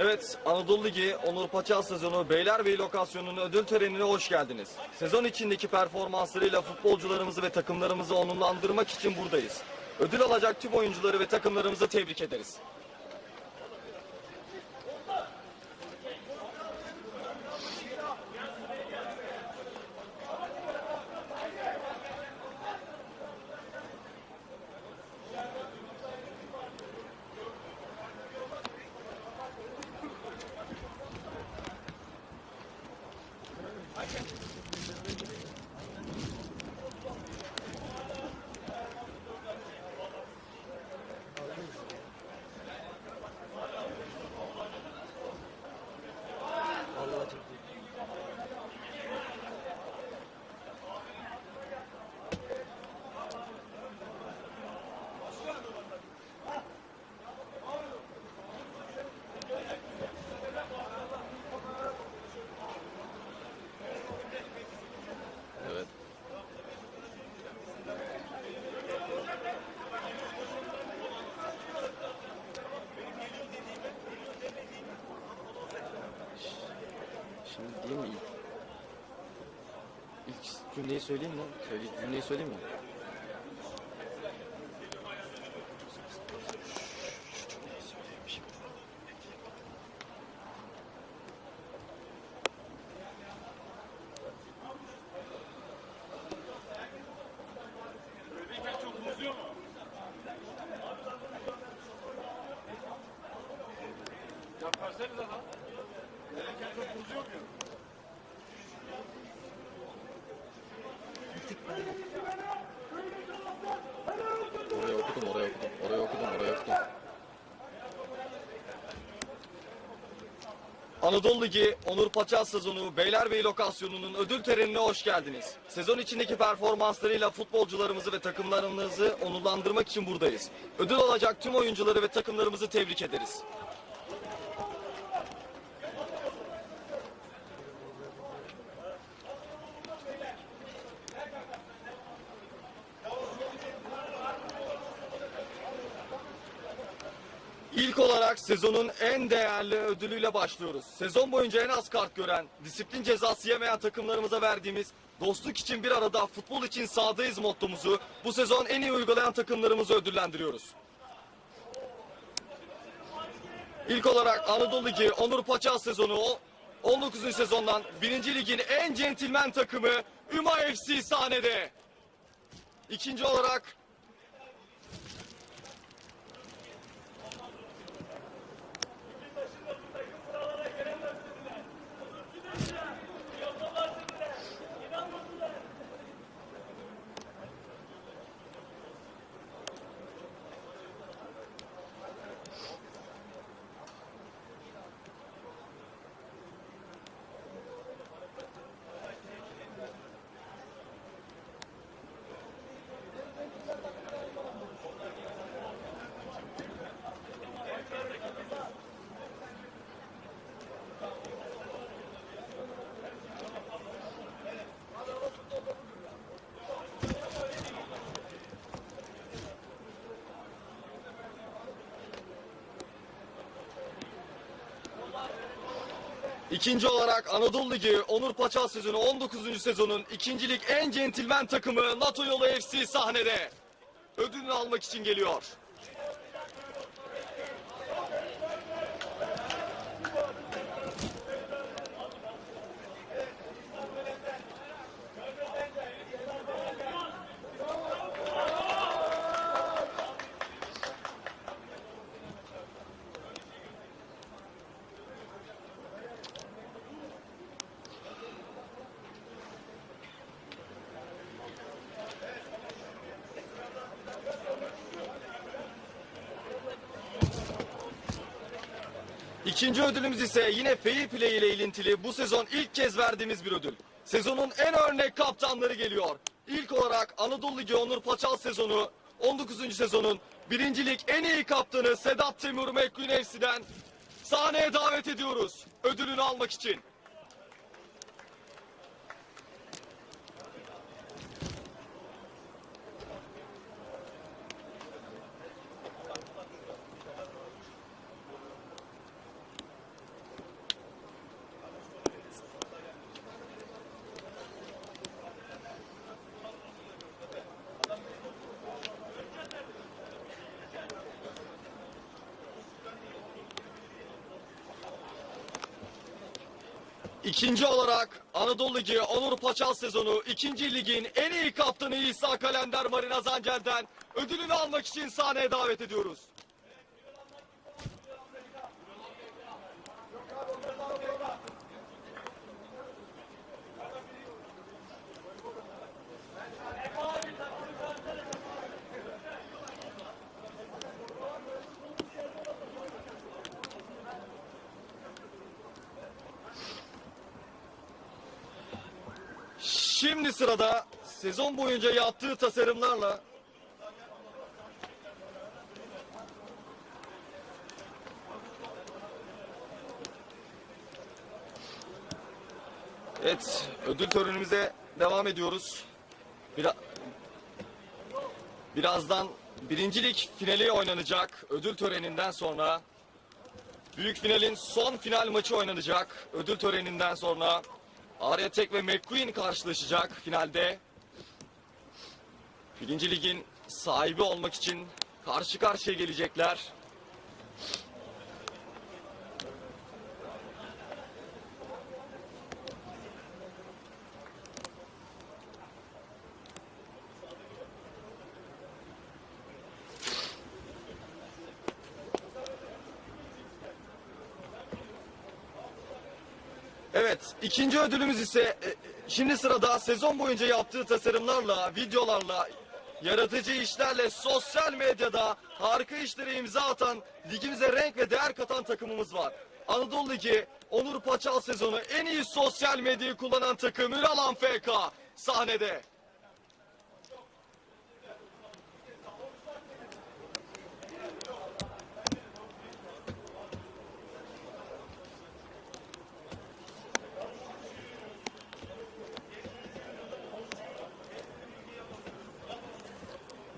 Evet, Anadolu Ligi Onur Paçal sezonu Beylerbeyi lokasyonunun ödül törenine hoş geldiniz. Sezon içindeki performanslarıyla futbolcularımızı ve takımlarımızı onurlandırmak için buradayız. Ödül alacak tüm oyuncuları ve takımlarımızı tebrik ederiz. Şimdi diyeyim mi ilk? İlk cümleyi söyleyeyim mi? Söyle, cümleyi söyleyeyim mi? Anadolu Ligi Onur Paçal sezonu Beylerbeyi lokasyonunun ödül törenine hoş geldiniz. Sezon içindeki performanslarıyla futbolcularımızı ve takımlarımızı onurlandırmak için buradayız. Ödül alacak tüm oyuncuları ve takımlarımızı tebrik ederiz. İlk olarak sezonun en değerli ödülüyle başlıyoruz. Sezon boyunca en az kart gören, disiplin cezası yemeyen takımlarımıza verdiğimiz dostluk için bir arada futbol için sahadayız mottomuzu bu sezon en iyi uygulayan takımlarımızı ödüllendiriyoruz. İlk olarak Anadolu Ligi Onur Paçal sezonu o 19. sezondan 1. Ligin en centilmen takımı Üma FC sahnede. İkinci olarak İkinci olarak Anadolu Ligi Onur Paçal sezonu 19. sezonun ikincilik en centilmen takımı NATO Yolu FC sahnede. Ödülünü almak için geliyor. İkinci ödülümüz ise yine fair play ile ilintili bu sezon ilk kez verdiğimiz bir ödül. Sezonun en örnek kaptanları geliyor. İlk olarak Anadolu Ligi Onur Paçal sezonu 19. sezonun birincilik en iyi kaptanı Sedat McQueen FC'den sahneye davet ediyoruz ödülünü almak için. İkinci olarak Anadolu Ligi Onur Paçal sezonu ikinci ligin en iyi kaptanı İsa Kalender Marina Zancel'den ödülünü almak için sahneye davet ediyoruz. Şimdi sırada sezon boyunca yaptığı tasarımlarla Evet, ödül törenimize devam ediyoruz. Bira- Birazdan birincilik finali oynanacak ödül töreninden sonra. Büyük finalin son final maçı oynanacak ödül töreninden sonra. Arya Tek ve McQueen karşılaşacak finalde. Birinci ligin sahibi olmak için karşı karşıya gelecekler. Evet, ikinci ödülümüz ise e, şimdi sırada sezon boyunca yaptığı tasarımlarla, videolarla, yaratıcı işlerle sosyal medyada harika işlere imza atan, ligimize renk ve değer katan takımımız var. Anadolu Ligi Onur Paçal sezonu en iyi sosyal medyayı kullanan takım Ünalan FK sahnede.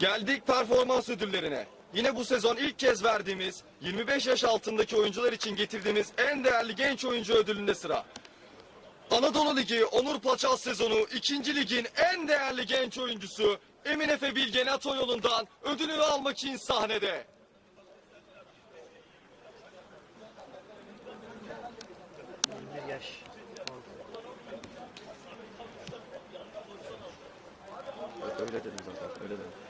Geldik performans ödüllerine. Yine bu sezon ilk kez verdiğimiz 25 yaş altındaki oyuncular için getirdiğimiz en değerli genç oyuncu ödülünde sıra. Anadolu Ligi Onur Paçal sezonu 2. ligin en değerli genç oyuncusu Emin Efe Bilgen Atoyolu'ndan ödülünü almak için sahnede. 21 yaş. Öyle dedim zaten. Öyle dedim.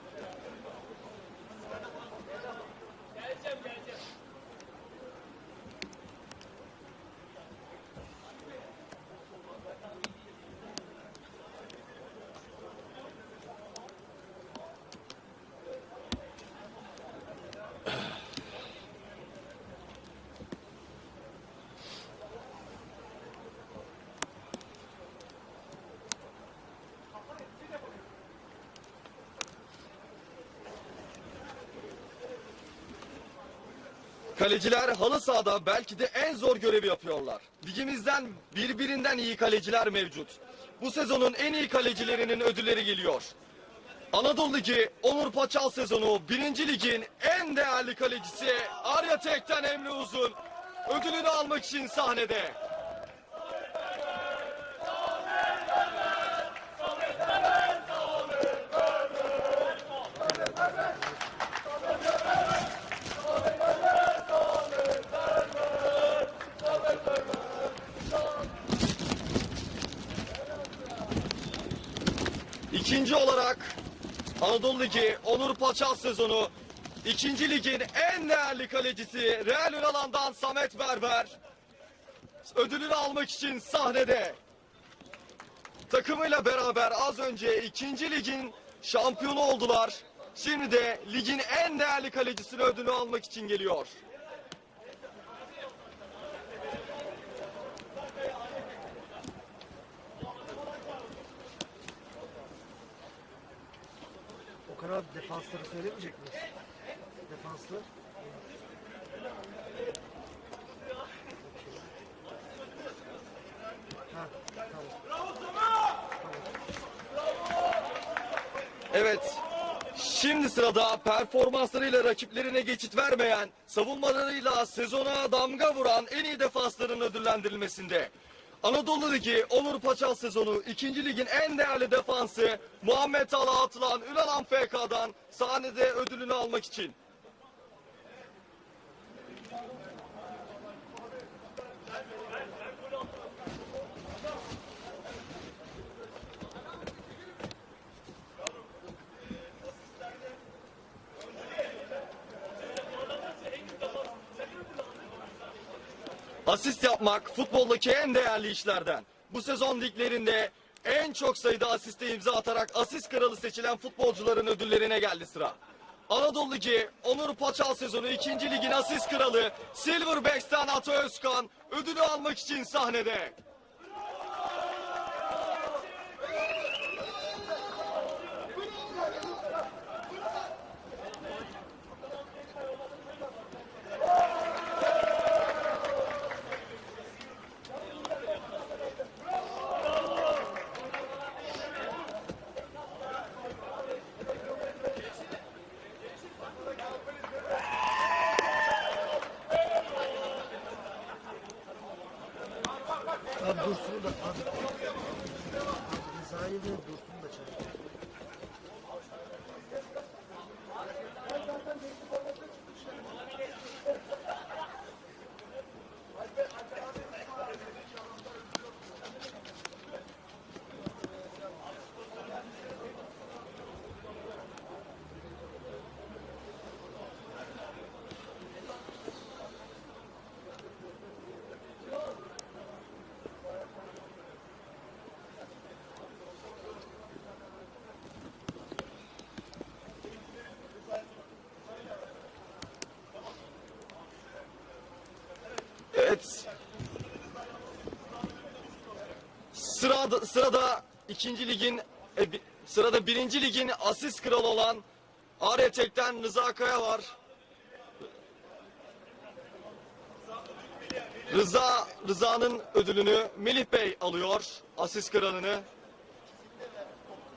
Kaleciler halı sahada belki de en zor görevi yapıyorlar. Ligimizden birbirinden iyi kaleciler mevcut. Bu sezonun en iyi kalecilerinin ödülleri geliyor. Anadolu Ligi Onur Paçal sezonu 1. ligin en değerli kalecisi Arya Tek'ten Emre Uzun ödülünü almak için sahnede. İkinci olarak Anadolu Ligi Onur Paçal sezonu ikinci ligin en değerli kalecisi Real Ünalan'dan Samet Berber ödülünü almak için sahnede. Takımıyla beraber az önce ikinci ligin şampiyonu oldular. Şimdi de ligin en değerli kalecisinin ödülünü almak için geliyor. Okan abi Defanslar. Ha, tamam. Evet. Şimdi sırada performanslarıyla rakiplerine geçit vermeyen, savunmalarıyla sezona damga vuran en iyi defansların ödüllendirilmesinde. Anadolu Ligi Onur Paçal sezonu 2. ligin en değerli defansı Muhammed Ala atılan Ünalan FK'dan sahnede ödülünü almak için. Asist yapmak futboldaki en değerli işlerden. Bu sezon liglerinde en çok sayıda asiste imza atarak asist kralı seçilen futbolcuların ödüllerine geldi sıra. Anadolu Ligi Onur Paçal sezonu 2. ligin asist kralı Silverbacks'ten Ata Özkan ödülü almak için sahnede. Evet. Sırada, sırada ikinci ligin e, sırada birinci ligin asist kralı olan Aretek'ten Rıza Kaya var. Rıza Rıza'nın ödülünü Melih Bey alıyor. Asist kralını.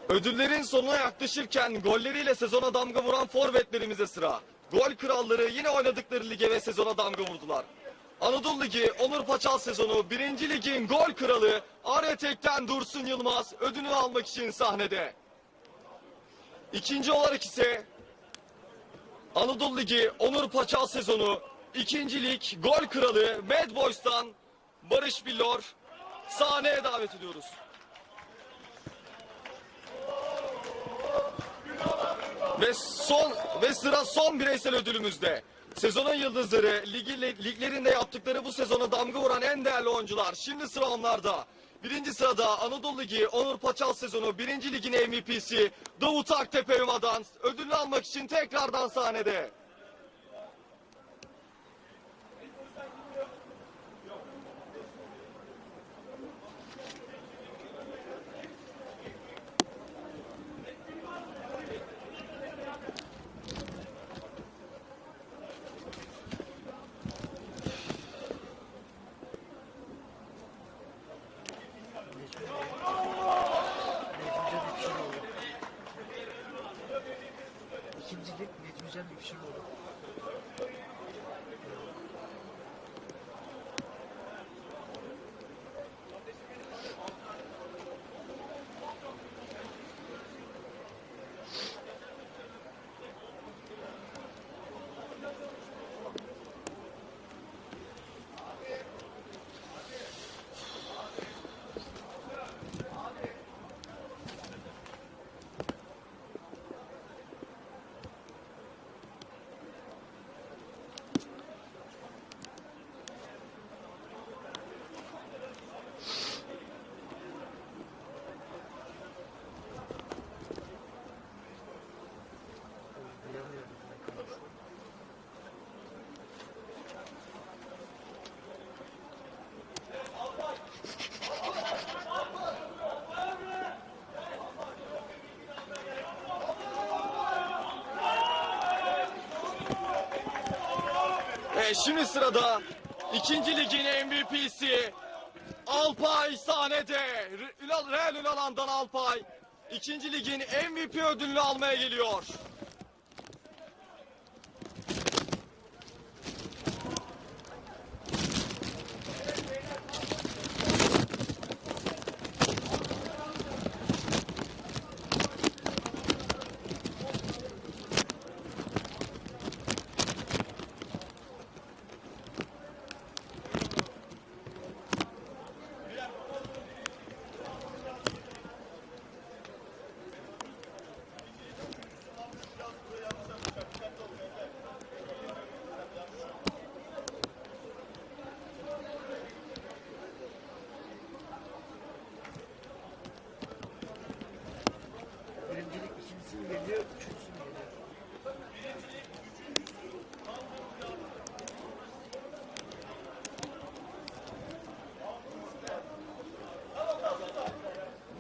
Ödüllerin sonuna yaklaşırken golleriyle sezona damga vuran forvetlerimize sıra. Gol kralları yine oynadıkları lige ve sezona damga vurdular. Anadolu Ligi Onur Paçal sezonu 1. Ligin gol kralı Aretek'ten Dursun Yılmaz ödülünü almak için sahnede. İkinci olarak ise Anadolu Ligi Onur Paçal sezonu 2. Lig gol kralı Mad Boys'tan Barış Billor sahneye davet ediyoruz. Ve son ve sıra son bireysel ödülümüzde. Sezonun yıldızları, ligi, liglerinde yaptıkları bu sezona damga vuran en değerli oyuncular. Şimdi sıra onlarda. Birinci sırada Anadolu Ligi Onur Paçal sezonu birinci ligin MVP'si Davut Aktepe Üma'dan ödülünü almak için tekrardan sahnede. Şimdi sırada ikinci ligin MVP'si Alpay sahnede. Real Ünalan'dan Alpay ikinci ligin MVP ödülünü almaya geliyor.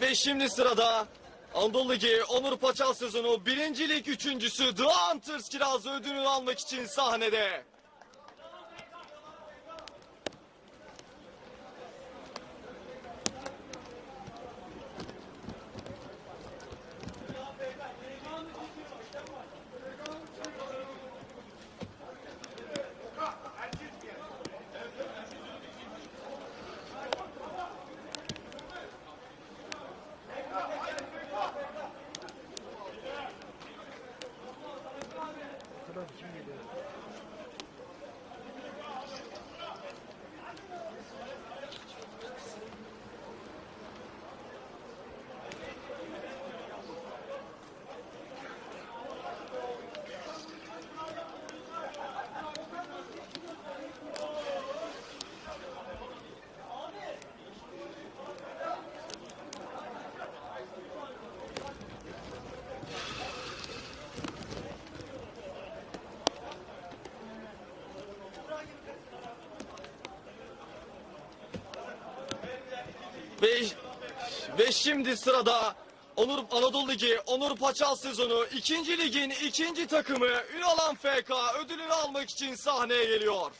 Ve şimdi sırada Anadolu Ligi Onur Paçal sezonu 1. Lig üçüncüsü The Hunters Kirazlı ödülünü almak için sahnede. Ve, ve şimdi sırada Onur Anadolu Ligi Onur Paçal sezonu 2. ligin ikinci takımı Ünalan FK ödülünü almak için sahneye geliyor.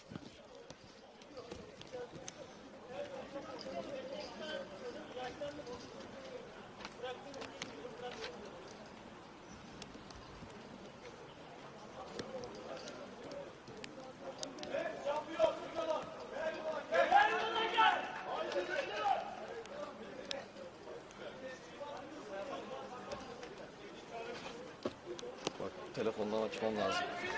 Lazım.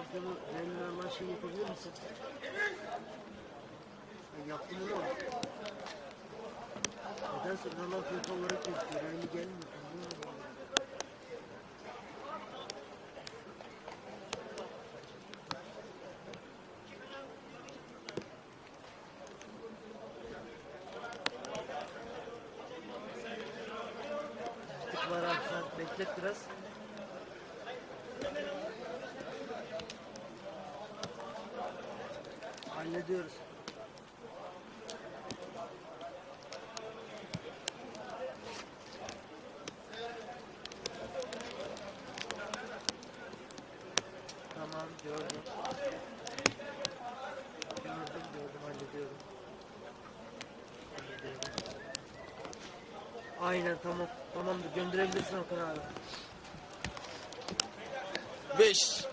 Şampiyonu Real'in alınan şey yapabilir misin? Ben yaptım ama. Nedense FIFA olarak gözüküyor. Real'i gelmiyor. Anlamadım. Tık var abi sen beklet biraz. Hallediyoruz. Tamam gördüm. Gördüm gördüm hallediyorum. Hallediyorum. Aynen tamam. Tamamdır gönderebilirsin Okan abi. 5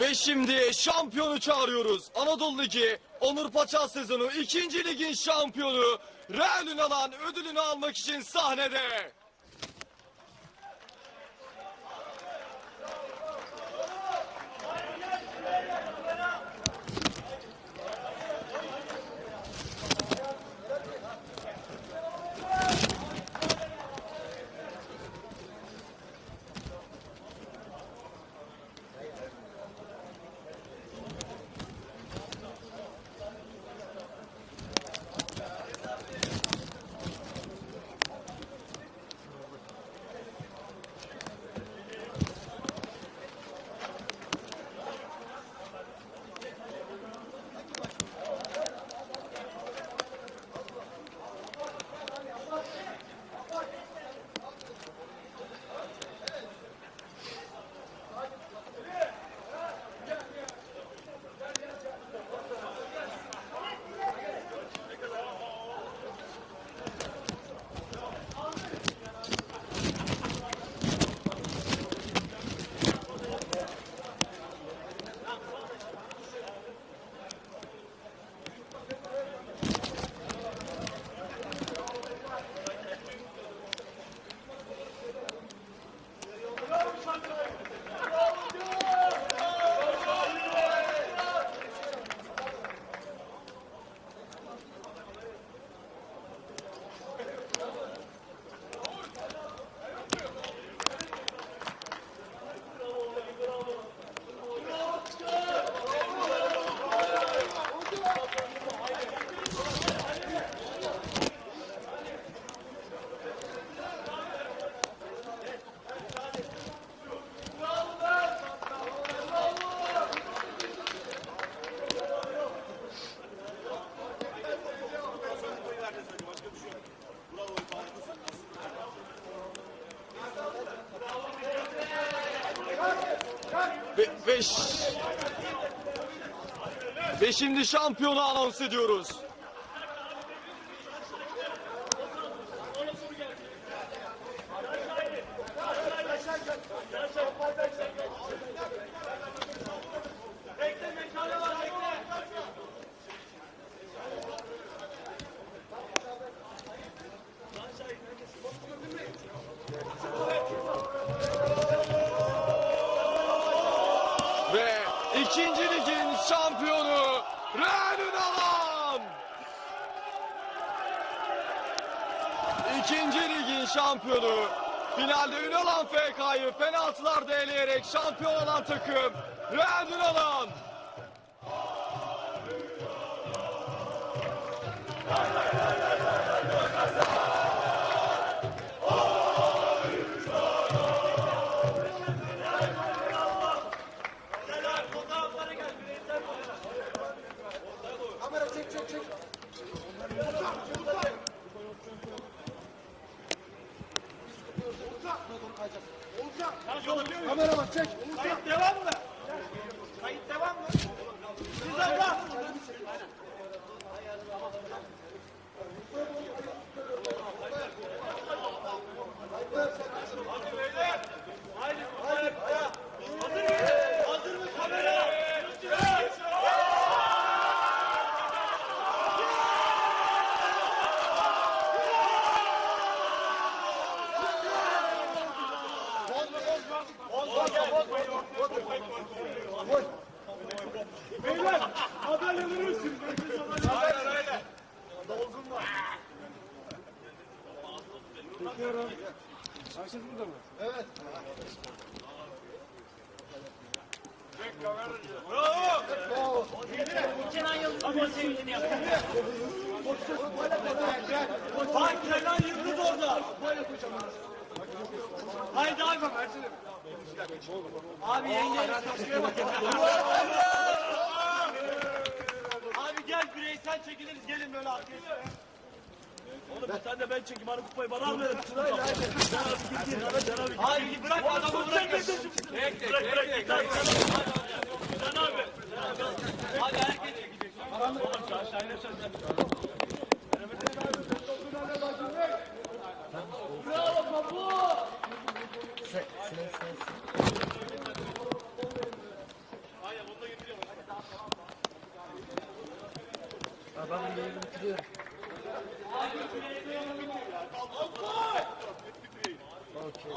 Ve şimdi şampiyonu çağırıyoruz. Anadolu Ligi Onur Paçal sezonu 2. ligin şampiyonu Real Ünalan ödülünü almak için sahnede. Şimdi şampiyonu anons ediyoruz. Ve ikinci ligin şampiyonu Real Ünalan. İkinci ligin şampiyonu finalde Ünalan FK'yı penaltılarda eleyerek şampiyon olan takım Real. Kamera Kamera bak çek. Devam mı? Kayıt devam mı? Siz abla. Hadi beyler. Haydi. Haydi. Hazır mı? Hazır mı kamera? Beyler madalyaları ölçün. Hayır öyle. Dolgun var. Bravo. Yıldız'ın sevdiğini yaptı. Bak Kenan Yıldız orada. Haydi abi. Abi yenge. Abi gel bireysel çekiliriz gelin böyle arkaya. Oğlum sen de ben çekeyim bana kupayı bana almayalım. Hayır bırak adamı bırak. Bırak bırak. bırak. Can abi. Hadi herkes çekecek. Oğlum şu aşağı inersen Bravo kapu. Se, se, se. Ha, ben bunu yayını bitiriyorum. Okey.